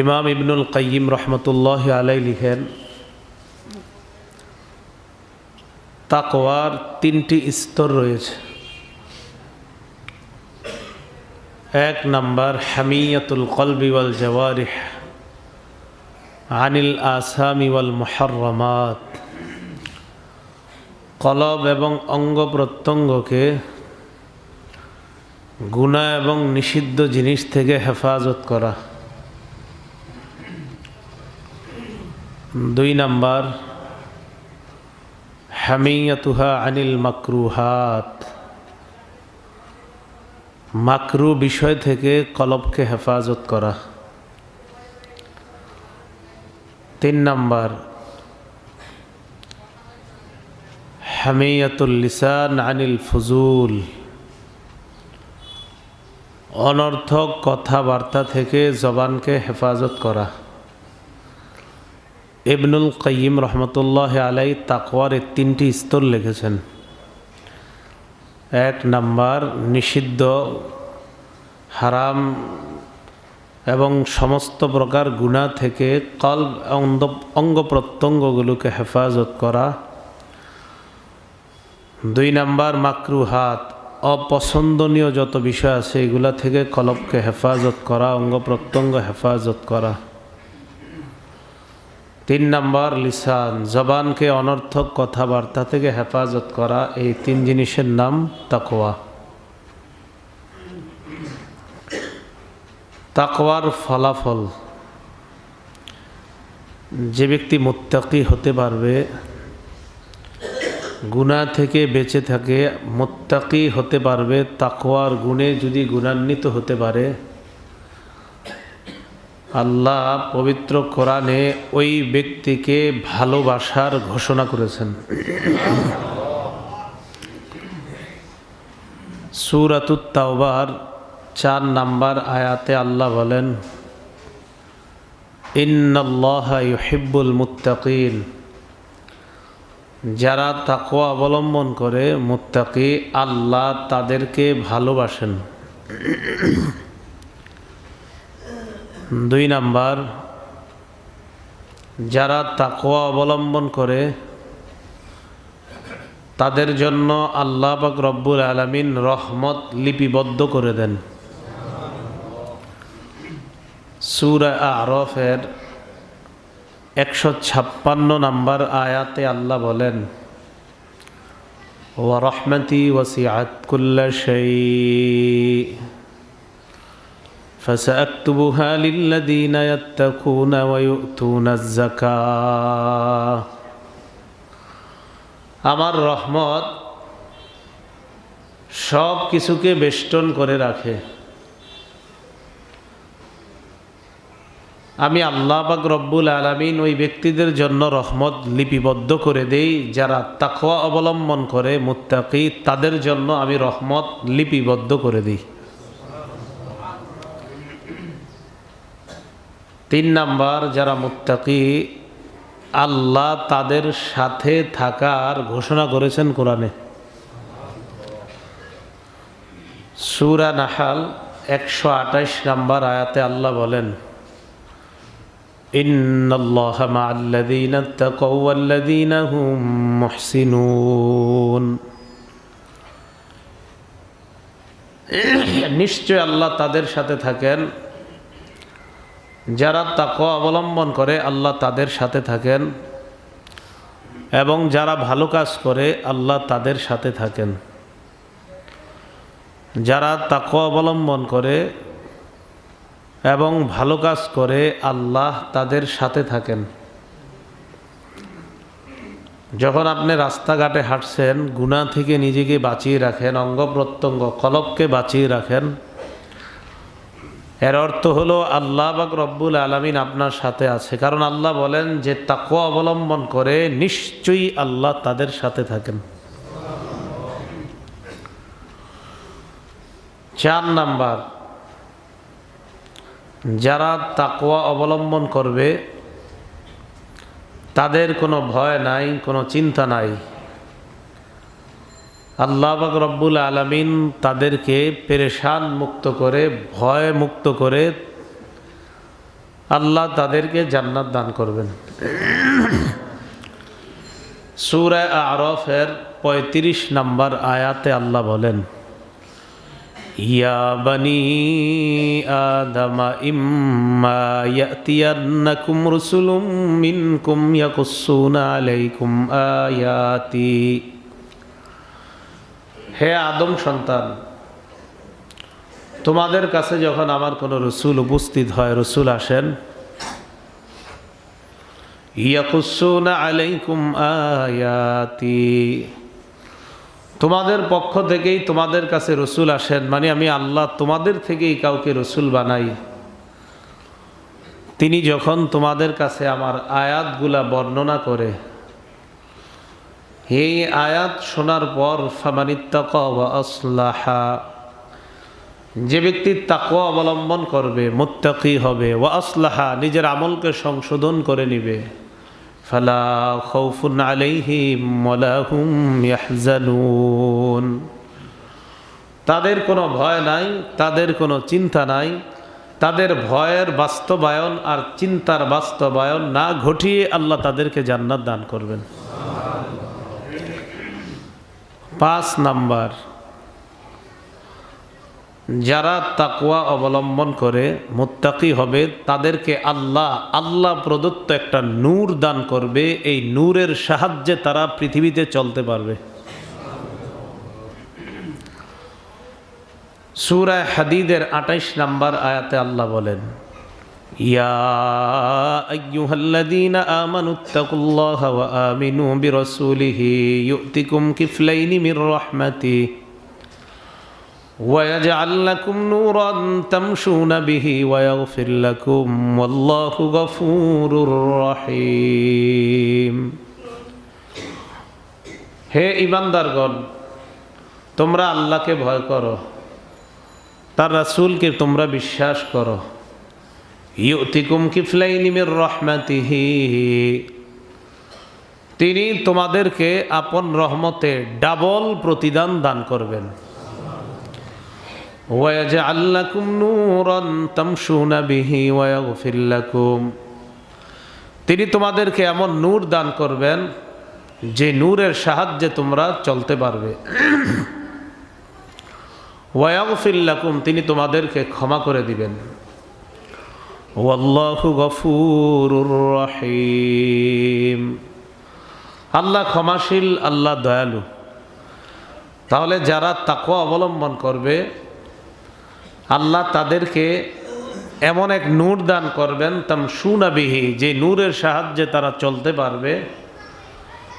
ইমাম ইবনুল কাইম রহমতুল্লাহ আলাই লিখেন, তাকওয়ার তিনটি স্তর রয়েছে। এক নম্বর, হামিয়াতুল কলবি ওয়াল জওয়ারিহ আনিল আসামি ওয়াল মুহাররমাত। কলব এবং অঙ্গ প্রত্যঙ্গকে গুণা এবং নিষিদ্ধ জিনিস থেকে হেফাজত করা। দুই নাম্বার, হামিয়াতুহা আনিল মাকরুহাত। মাকরু বিষয় থেকে কলবকে হেফাজত করা। তিন নাম্বার, হামিয়াতুল লিসান আনিল ফুজুল। অনর্থক কথাবার্তা থেকে জবানকে হেফাজত করা। ইবনুল কাইম রহমতুল্লাহ আলাই তাকওয়ার তিনটি স্তর লিখেছেন। এক নাম্বার, নিষিদ্ধ, হারাম এবং সমস্ত প্রকার গুণা থেকে কল অঙ্গ প্রত্যঙ্গগুলোকে হেফাজত করা। দুই নাম্বার, মাকরুহাত, অপছন্দনীয় যত বিষয় আছে এগুলা থেকে কলবকে হেফাজত করা, অঙ্গ প্রত্যঙ্গ হেফাজত করা। তিন নাম্বার লিসান, জবানকে অনর্থক কথাবার্তা থেকে হেফাজত করা, এই তিন জিনিসের নাম তাকোয়া তাকওয়ার ফলাফল, যে ব্যক্তি মুত্তাকি হতে পারবে গুণা থেকে বেঁচে থাকে, মোত্তাকি হতে পারবে, তাকওয়ার গুণে যদি গুণান্বিত হতে পারে আল্লাহ পবিত্র কোরআনে ওই ব্যক্তিকে ভালোবাসার ঘোষণা করেছেন। সুরাতুত্তাওবার চার নাম্বার আয়াতে আল্লাহ বলেন, ইন্নাল্লাহ ইউহিব্বুল মুত্তাকিন। যারা তাকওয়া অবলম্বন করে, মুত্তাকি আল্লাহ তাদেরকে ভালোবাসেন। দুই নাম্বার, যারা তাকোয়া অবলম্বন করে, তাদের জন্য আল্লাহ পাক রব্বুল আলমিন রহমত লিপিবদ্ধ করে দেন। সুরা আরফের একশো ছাপ্পান্ন নাম্বার আয়াতে আল্লাহ বলেন ও রহমতি কুল্লা সেই فسأكتبها للذين يتقون ويؤتون الزكاة আমার রহমত সব কিছুকে বেষ্টন করে রাখে আমি আল্লাহ বাক রব্বুল আলমিন ওই ব্যক্তিদের জন্য রহমত লিপিবদ্ধ করে দেই যারা তাকওয়া অবলম্বন করে মুত্তাকি তাদের জন্য আমি রহমত লিপিবদ্ধ করে দিই তিন নাম্বার, যারা মুত্তাকি, আল্লাহ তাদের সাথে থাকার ঘোষণা করেছেন কোরআনে। সুরা নাহাল একশো আঠাশ নাম্বার আয়াতে আল্লাহ বলেন নিশ্চয় আল্লাহ তাদের সাথে থাকেন। যারা তাকে অবলম্বন করে, আল্লাহ তাদের সাথে থাকেন। এবং যারা ভালো কাজ করে, আল্লাহ তাদের সাথে থাকেন। যারা তাকে অবলম্বন করে এবং ভালো কাজ করে, আল্লাহ তাদের সাথে থাকেন। যখন আপনি রাস্তাঘাটে হাঁটছেন গুণা থেকে নিজেকে বাঁচিয়ে রাখেন, অঙ্গ প্রত্যঙ্গ, কলবকে বাঁচিয়ে রাখেন এর অর্থ হলো আল্লাহ বাক রব্বুল আলমিন আপনার সাথে আছে। কারণ আল্লাহ বলেন যে তাকে অবলম্বন করে নিশ্চয়ই আল্লাহ তাদের সাথে থাকেন। চার নাম্বার, যারা তাকওয়া অবলম্বন করবে, তাদের কোনো ভয় নাই, কোনো চিন্তা নাই। আল্লাহ বাক রব্বুল আলমিন তাদেরকে পেরেশান মুক্ত করে, ভয় মুক্ত করে আল্লাহ তাদেরকে জান্নাত দান করবেন। সুরা আরফের পঁয়ত্রিশ নম্বর আয়াতে আল্লাহ বলেন আলাইকুম আয়াতি। হে আদম সন্তান, তোমাদের কাছে যখন আমার কোনো রসুল উপস্থিত হয়, রসুল আসেন তোমাদের পক্ষ থেকেই তোমাদের কাছে রসুল আসেন মানে আমি আল্লাহ তোমাদের থেকেই কাউকে রসুল বানাই। তিনি যখন তোমাদের কাছে আমার আয়াতগুলা বর্ণনা করে এই আয়াত শোনার পর আসলাহা। যে ব্যক্তি তাকওয়া অবলম্বন করবে, মুত্তাকি হবে, ওয়া আসলাহা, নিজের আমলকে সংশোধন করে নিবে। ফালা তাদের কোনো ভয় নাই, তাদের কোনো চিন্তা নাই। তাদের ভয়ের বাস্তবায়ন আর চিন্তার বাস্তবায়ন না ঘটিয়ে আল্লাহ তাদেরকে জান্নাত দান করবেন। পাঁচ নাম্বার। যারা তাকুয়া অবলম্বন করে, মুত্তাকি হবে, তাদেরকে আল্লাহ আল্লাহ প্রদত্ত একটা নূর দান করবে। এই নূরের সাহায্যে তারা পৃথিবীতে চলতে পারবে। সুরায় হাদিদের আঠাইশ নাম্বার আয়াতে আল্লাহ বলেন ইয়া আইয়ুহাল্লাযীনা আমানু তাকুল্লাহা ওয়া আমিনু বিরাসূলিহি ইউতিকুম কিফলাইনি মির রাহমাতিহি ويجعل لكم نورا تمشون به ويغفر لكم والله غفور رحيم হে ইমানদারগণ তোমরা আল্লাহকে ভয় করো তার রাসূলকে তোমরা বিশ্বাস করো ইউতিকুম কিফলাইনিমের রহমাতিহি। তিনি তোমাদেরকে আপন রহমতে ডাবল প্রতিদান দান করবেন। ওয়াজ আল্লাকুম তামশুনা বিহি ওয়াগফিল্লাকুম তিনি তোমাদেরকে এমন নূর দান করবেন, যে নূরের সাহায্যে তোমরা চলতে পারবে। ওয়াগফিল্লাকুম তিনি তোমাদেরকে ক্ষমা করে দিবেন। ওয়াল্লাহু গফুরুর রহিম। আল্লাহ ক্ষমাশীল, আল্লাহ দয়ালু। তাহলে যারা তাকওয়া অবলম্বন করবে, আল্লাহ তাদেরকে এমন এক নূর দান করবেন তাম সুনাবিহি যে নূরের সাহায্যে তারা চলতে পারবে।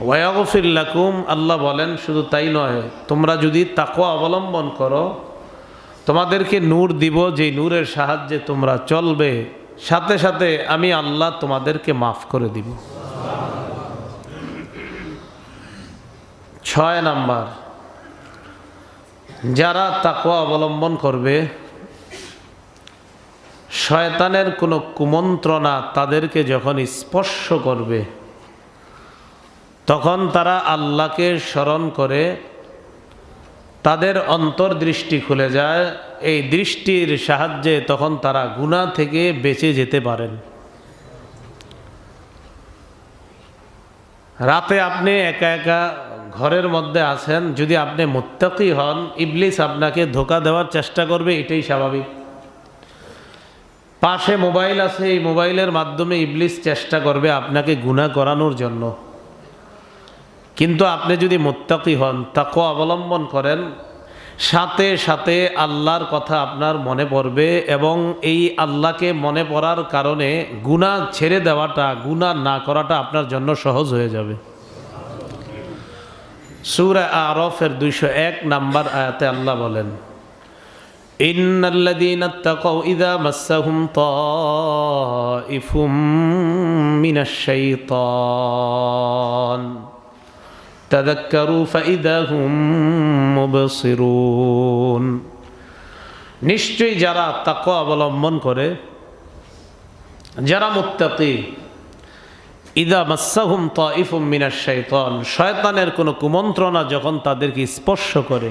ওয়াগফিল্লাকুম আল্লাহ বলেন, শুধু তাই নয়, তোমরা যদি তাকওয়া অবলম্বন করো তোমাদেরকে নূর দিব যে নূরের সাহায্যে তোমরা চলবে, সাথে সাথে আমি আল্লাহ তোমাদেরকে মাফ করে দিব। ছয় নাম্বার, যারা তাকওয়া অবলম্বন করবে, শয়তানের কোনো কুমন্ত্রণা তাদেরকে যখন স্পর্শ করবে, তখন তারা আল্লাহকে স্মরণ করে তাদের অন্তর্দৃষ্টি খুলে যায়, এই দৃষ্টির সাহায্যে তখন তারা গুণা থেকে বেঁচে যেতে পারেন। রাতে আপনি একা একা ঘরের মধ্যে আছেন, যদি আপনি মুত্তাকি হন, ইবলিস আপনাকে ধোকা দেওয়ার চেষ্টা করবে, এটাই স্বাভাবিক। পাশে মোবাইল আছে, এই মোবাইলের মাধ্যমে ইবলিস চেষ্টা করবে আপনাকে গুণা করানোর জন্য। কিন্তু আপনি যদি মোত্তাকি হন তাকে অবলম্বন করেন, সাথে সাথে আল্লাহর কথা আপনার মনে পড়বে এবং এই আল্লাহকে মনে পড়ার কারণে গুণা ছেড়ে দেওয়াটা গুণা না করাটা আপনার জন্য সহজ হয়ে যাবে। সুরা আরফের দুইশো এক নাম্বার আয়াতে আল্লাহ বলেন إن তাদাক্কারু ফাইদা হুম মুবসিরুন। নিশ্চয়ই যারা তাকওয়া অবলম্বন করে, যারা মুত্তাকি, ইদা মাসাহুম তাইফুম মিনাশ শাইতান, শয়তানের কোনো কুমন্ত্রণা যখন তাদেরকে স্পর্শ করে,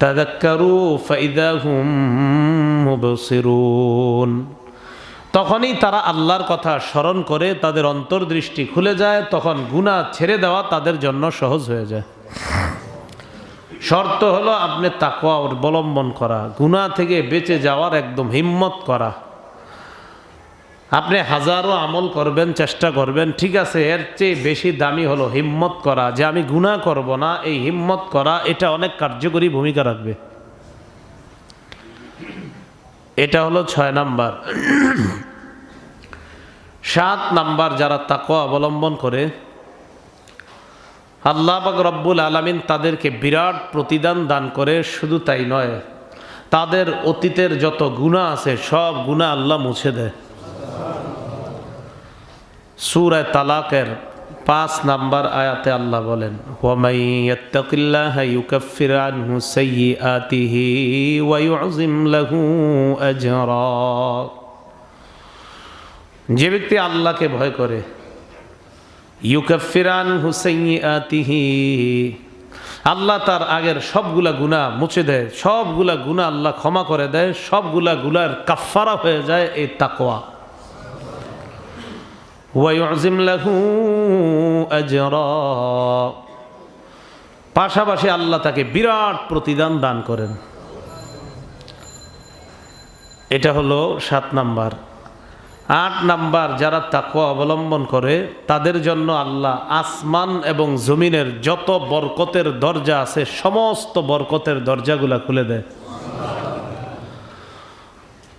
তাদাক্কারু ফাইদা হুম মুবসিরুন। তখনই তারা আল্লাহর কথা স্মরণ করে তাদের অন্তর্দৃষ্টি খুলে যায়, তখন গুণা ছেড়ে দেওয়া তাদের জন্য সহজ হয়ে যায়। শর্ত হলো আপনি তাকওয়া অবলম্বন করা গুণা থেকে বেঁচে যাওয়ার একদম হিম্মত করা। আপনি হাজারো আমল করবেন, চেষ্টা করবেন, ঠিক আছে, এর চেয়ে বেশি দামি হলো হিম্মত করা, যে আমি গুণা করব না, এই হিম্মত করা, এটা অনেক কার্যকরী ভূমিকা রাখবে। এটা হলো ছয় নাম্বার। সাত নাম্বার যারা তাকওয়া অবলম্বন করে, আল্লাহ পাক রব্বুল আলমিন তাদেরকে বিরাট প্রতিদান দান করে, শুধু তাই নয়, তাদের অতীতের যত গুণা আছে, সব গুণা আল্লাহ মুছে দেয়। সুরায় তালাকের পাঁচ নাম্বার আয়াতে আল্লাহ বলেন যে ব্যক্তি আল্লাহকে ভয় করে ইউকাফিরান হুসাইয়াতিহি আল্লাহ তার আগের সবগুলা গুনাহ মুছে দেয়, সবগুলা গুনাহ আল্লাহ ক্ষমা করে দেয়, সবগুলা গুলার কাফারা হয়ে যায় এই তাকওয়া। ওয়াইউজিম লাহু আজরা পাশাপাশি আল্লাহ তাকে বিরাট প্রতিদান দান করেন। এটা হলো সাত নাম্বার। আট নাম্বার, যারা তাকওয়া অবলম্বন করে, তাদের জন্য আল্লাহ আসমান এবং জমিনের যত বরকতের দরজা আছে, সমস্ত বরকতের দরজাগুলা খুলে দেয়।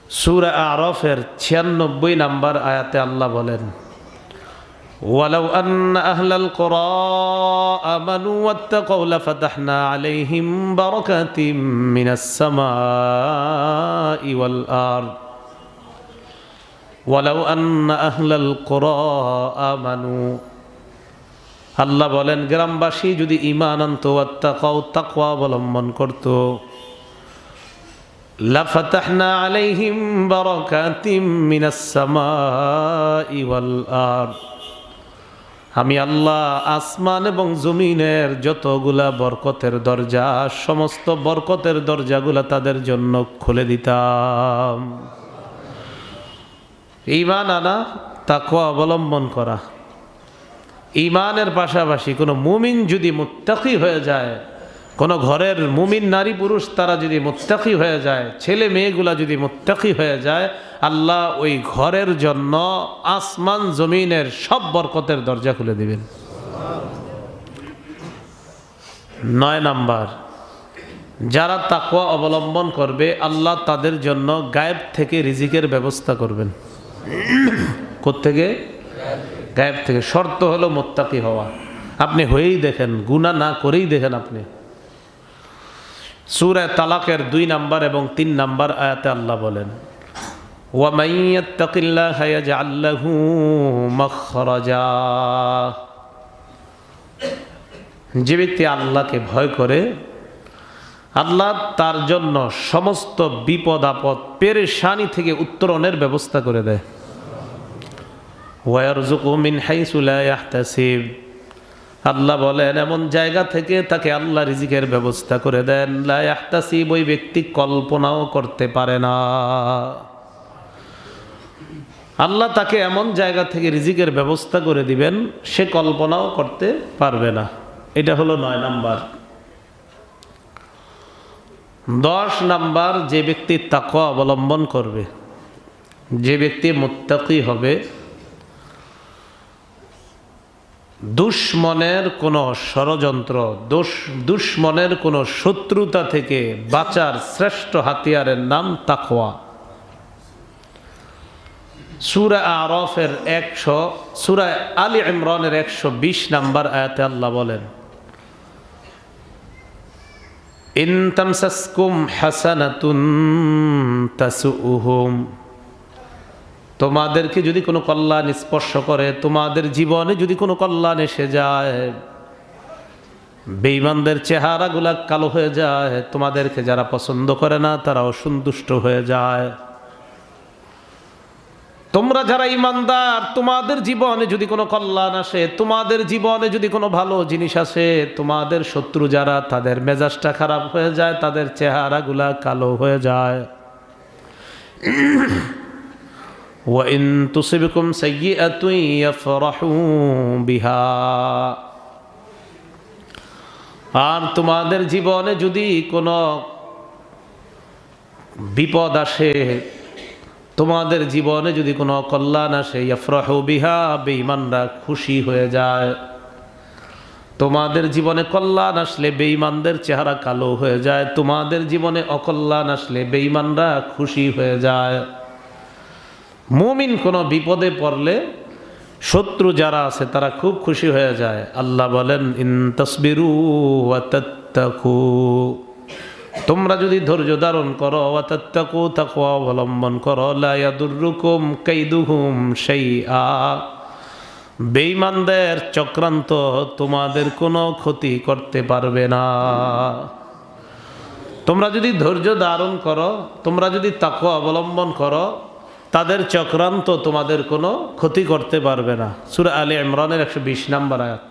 সুরা আরফের ছিয়ানব্বই নাম্বার আয়াতে আল্লাহ বলেন ولو أن أهل القرى آمنوا واتقوا لفتحنا عليهم بركات من السماء والأرض ولو أن أهل القرى آمنوا আল্লাহ বলেন গ্রামবাসী যদি ইমান আনত আত্মাকাও তাকওয়া অবলম্বন করত লাফাতাহনা আলাইহিম বারাকাতিম মিনাস সামাই ওয়াল আরদ আমি আল্লাহ আসমান এবং জমিনের যতগুলা বরকতের দরজা, সমস্ত বরকতের দরজাগুলা তাদের জন্য খুলে দিতাম। ইমান আনা, তাকওয়া অবলম্বন করা। ইমানের পাশাপাশি কোনো মুমিন যদি মুত্তাকি হয়ে যায় কোনো ঘরের মুমিন নারী পুরুষ তারা যদি মুত্তাকি হয়ে যায়, ছেলে মেয়েগুলা যদি মুত্তাকি হয়ে যায়, আল্লাহ ওই ঘরের জন্য আসমান, জমিনের সব বরকতের দরজা খুলে দিবেন। নয় নাম্বার, যারা তাকওয়া অবলম্বন করবে, আল্লাহ তাদের জন্য গায়েব থেকে রিজিকের ব্যবস্থা করবেন। কোত্থেকে? গায়েব থেকে। শর্ত হলো মোত্তাকি হওয়া। আপনি হয়েই দেখেন গুণা না করেই দেখেন আপনি। সুরে তালাকের দুই নাম্বার এবং তিন নাম্বার আয়াতে আল্লাহ বলেন যে ব্যক্তি আল্লাহকে ভয় করে, আল্লাহ তার জন্য সমস্ত বিপদ, আপদ, পেরেশানি থেকে উত্তরণের ব্যবস্থা করে দেয়। ওয়ারজুকুমিন হাইসুলা ইয়াহতাসিব। আল্লাহ বলেন, এমন জায়গা থেকে তাকে আল্লাহ রিজিকের ব্যবস্থা করে দেন। লা ইয়াহতাসিব, ওই ব্যক্তি কল্পনাও করতে পারে না। আল্লাহ তাকে এমন জায়গা থেকে রিজিকের ব্যবস্থা করে দিবেন, সে কল্পনাও করতে পারবে না। এটা হলো নয় নাম্বার। দশ নাম্বার, যে ব্যক্তি তাকওয়া অবলম্বন করবে, যে ব্যক্তি মুত্তাকি হবে দুশ্মনের কোনো ষড়যন্ত্র দুষ দুশ্মনের কোনো শত্রুতা থেকে বাঁচার শ্রেষ্ঠ হাতিয়ারের নাম তাকওয়া। সুরা আরফের একশো সুরা আলী ইমরানের একশো বিশ নাম্বার আয়াতে আল্লাহ বলেন, ইন তামসাসকুম হাসানাতুন তাসুহুম তোমাদেরকে যদি কোনো কল্যাণ স্পর্শ করে, তোমাদের জীবনে যদি কোনো কল্যাণ এসে যায়, বেঈমানদের চেহারাগুলা কালো হয়ে যায়, তোমাদেরকে যারা পছন্দ করে না তারা অসন্তুষ্ট হয়ে যায়। তোমরা যারা ইমানদার, তোমাদের জীবনে যদি কোনো কল্যাণ আসে, তোমাদের জীবনে যদি কোনো ভালো জিনিস আসে, তোমাদের শত্রু যারা, তাদের মেজাজটা খারাপ হয়ে যায়, তাদের চেহারাগুলা কালো হয়ে যায়। وإن تصبكم سيئة يفرحوا بها আর তোমাদের জীবনে যদি কোনো বিপদ আসে তোমাদের জীবনে যদি কোনো কল্যাণ আসে ইয়ফরাহু বিহা বেঈমানরা খুশি হয়ে যায় তোমাদের জীবনে কল্যাণ আসলে বেঈমানদের চেহারা কালো হয়ে যায় তোমাদের জীবনে অকল্যাণ আসলে বেঈমানরা খুশি হয়ে যায় মুমিন কোনো বিপদে পড়লে শত্রু যারা আছে তারা খুব খুশি হয়ে যায়। আল্লাহ বলেন, ইন তসবিরু তোমরা যদি ধৈর্য ধারণ করো, ওয়া তাত্তাকু, তাকওয়া অবলম্বন করো। লা কৈদুহুম সেই শাইআ। বেঈমানদের চক্রান্ত তোমাদের কোনো ক্ষতি করতে পারবে না। তোমরা যদি ধৈর্য ধারণ করো, তোমরা যদি তাকওয়া অবলম্বন করো তাদের চক্রান্ত তোমাদের কোনো ক্ষতি করতে পারবে না। সুরা আলী ইমরানের একশো বিশ নাম্বার আয়াত।